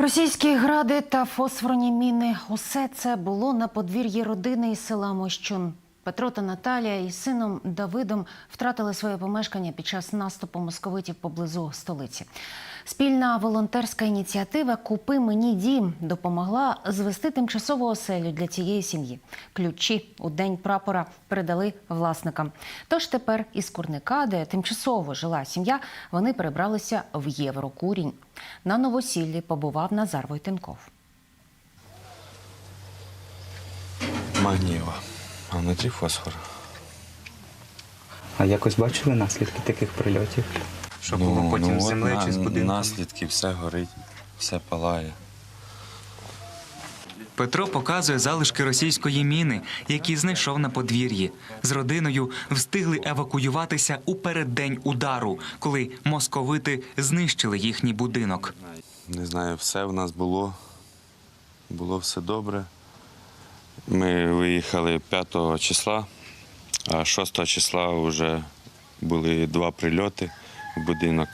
Російські гради та фосфорні міни усе це було на подвір'ї родини із села Мощун. Петро та Наталія із сином Давидом втратили своє помешкання під час наступу московитів поблизу столиці. Спільна волонтерська ініціатива Купи мені дім допомогла звести тимчасову оселю для цієї сім'ї. Ключі у день прапора передали власникам. Тож тепер із курника, де тимчасово жила сім'я, вони перебралися в Єврокурінь. На новосіллі побував Назар Войтенков. Магнієва. А внутрі фосфор. А якось бачили наслідки таких прильотів? Що було потім от з землею чи з будинком? Наслідки, все горить, все палає. Петро показує залишки російської міни, які знайшов на подвір'ї. З родиною встигли евакуюватися у переддень удару, коли московити знищили їхній будинок. Не знаю, все в нас було. Було все добре. Ми виїхали 5 числа, а 6 числа вже були два прильоти в будинок.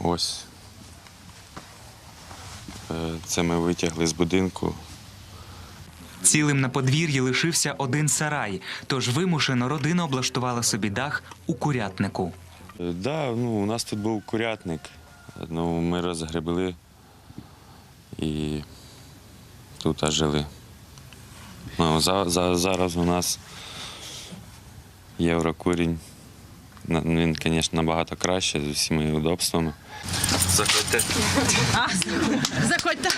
Ось. Е, Це ми витягли з будинку. Цілим на подвір'ї лишився один сарай, тож вимушено родина облаштувала собі дах у курятнику. Так, да, ну, у нас тут був курятник. Ну, ми розгребли і тут жили. Ну, за, за, зараз у нас єврокурінь. Він, звісно, набагато краще з усіма удобствами. Заходьте. Заходьте.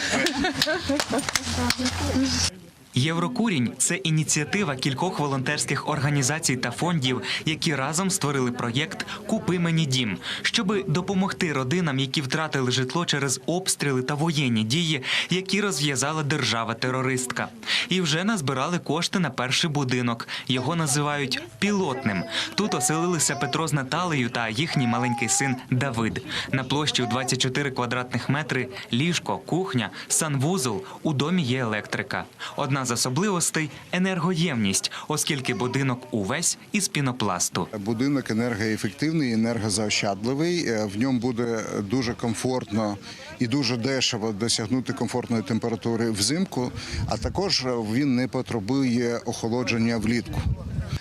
Єврокурінь це ініціатива кількох волонтерських організацій та фондів, які разом створили проєкт Купи мені дім, щоби допомогти родинам, які втратили житло через обстріли та воєнні дії, які розв'язала держава-терористка. І вже назбирали кошти на перший будинок. Його називають пілотним. Тут оселилися Петро з Наталею та їхній маленький син Давид. На площі у 24 квадратних метри ліжко, кухня, санвузол. У домі є електрика. Одна з особливостей енергоємність, оскільки будинок увесь із пінопласту. Будинок енергоефективний, енергозаощадливий. Е, В ньому буде дуже комфортно і дуже дешево досягнути комфортної температури взимку, а також він не потребує охолодження влітку.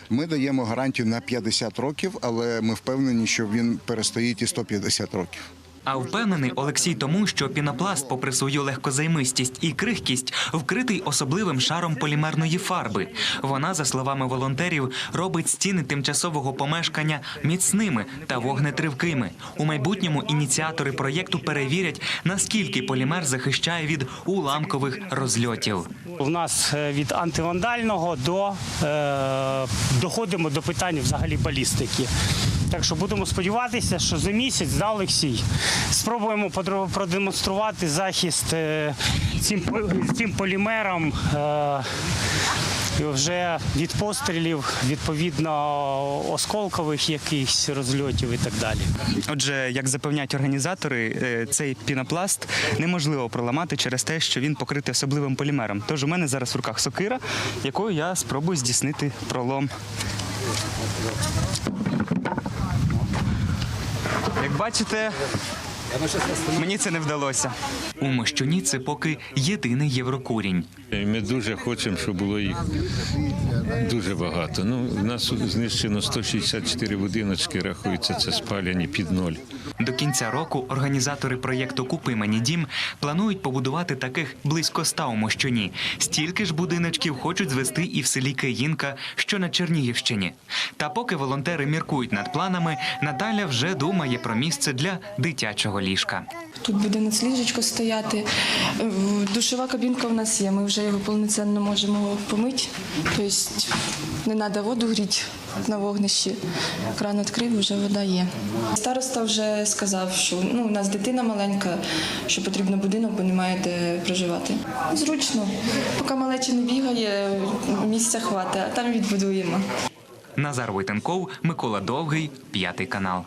Ми даємо гарантію на 50 років, але ми впевнені, що він перестоїть і 150 років. А впевнений Олексій тому, що пінопласт, попри свою легкозаймистість і крихкість, вкритий особливим шаром полімерної фарби. Вона, за словами волонтерів, робить стіни тимчасового помешкання міцними та вогнетривкими. У майбутньому ініціатори проєкту перевірять, наскільки полімер захищає від уламкових розльотів. У нас е, від антивандального до е, доходимо до питань взагалі балістики. Так що будемо сподіватися, що за місяць да, Олексій спробуємо продемонструвати захист е, цим, цим полімером. Е, вже від пострілів, відповідно, осколкових якихось розльотів і так далі. Отже, як запевняють організатори, е, цей пінопласт неможливо проламати через те, що він покритий особливим полімером. Тож у мене зараз в руках сокира, якою я спробую здійснити пролом. Бачите, мені це не вдалося. У Мощуні це поки єдиний єврокурінь. Ми дуже хочемо, щоб було їх дуже багато. Ну, у нас знищено 164 будиночки, рахується, це спалені під ноль. До кінця року організатори проєкту Купи мені дім планують побудувати таких близько ста у Мощуні. Стільки ж будиночків хочуть звести і в селі Киїнка, що на Чернігівщині. Та поки волонтери міркують над планами, Наталя вже думає про місце для дитячого ліжка. Тут буде нацліжечко стояти. Е, Душова кабінка в нас є. Ми вже його повноцінно можемо помити. Тобто не треба воду гріти на вогнищі. Кран відкрив, вже вода є. Староста вже сказав, що ну, у нас дитина маленька, що потрібно будинок, бо немає де проживати. Зручно. Поки малеча не бігає, місця хватить, а там відбудуємо. Назар Войтенков, Микола Довгий, п'ятий канал.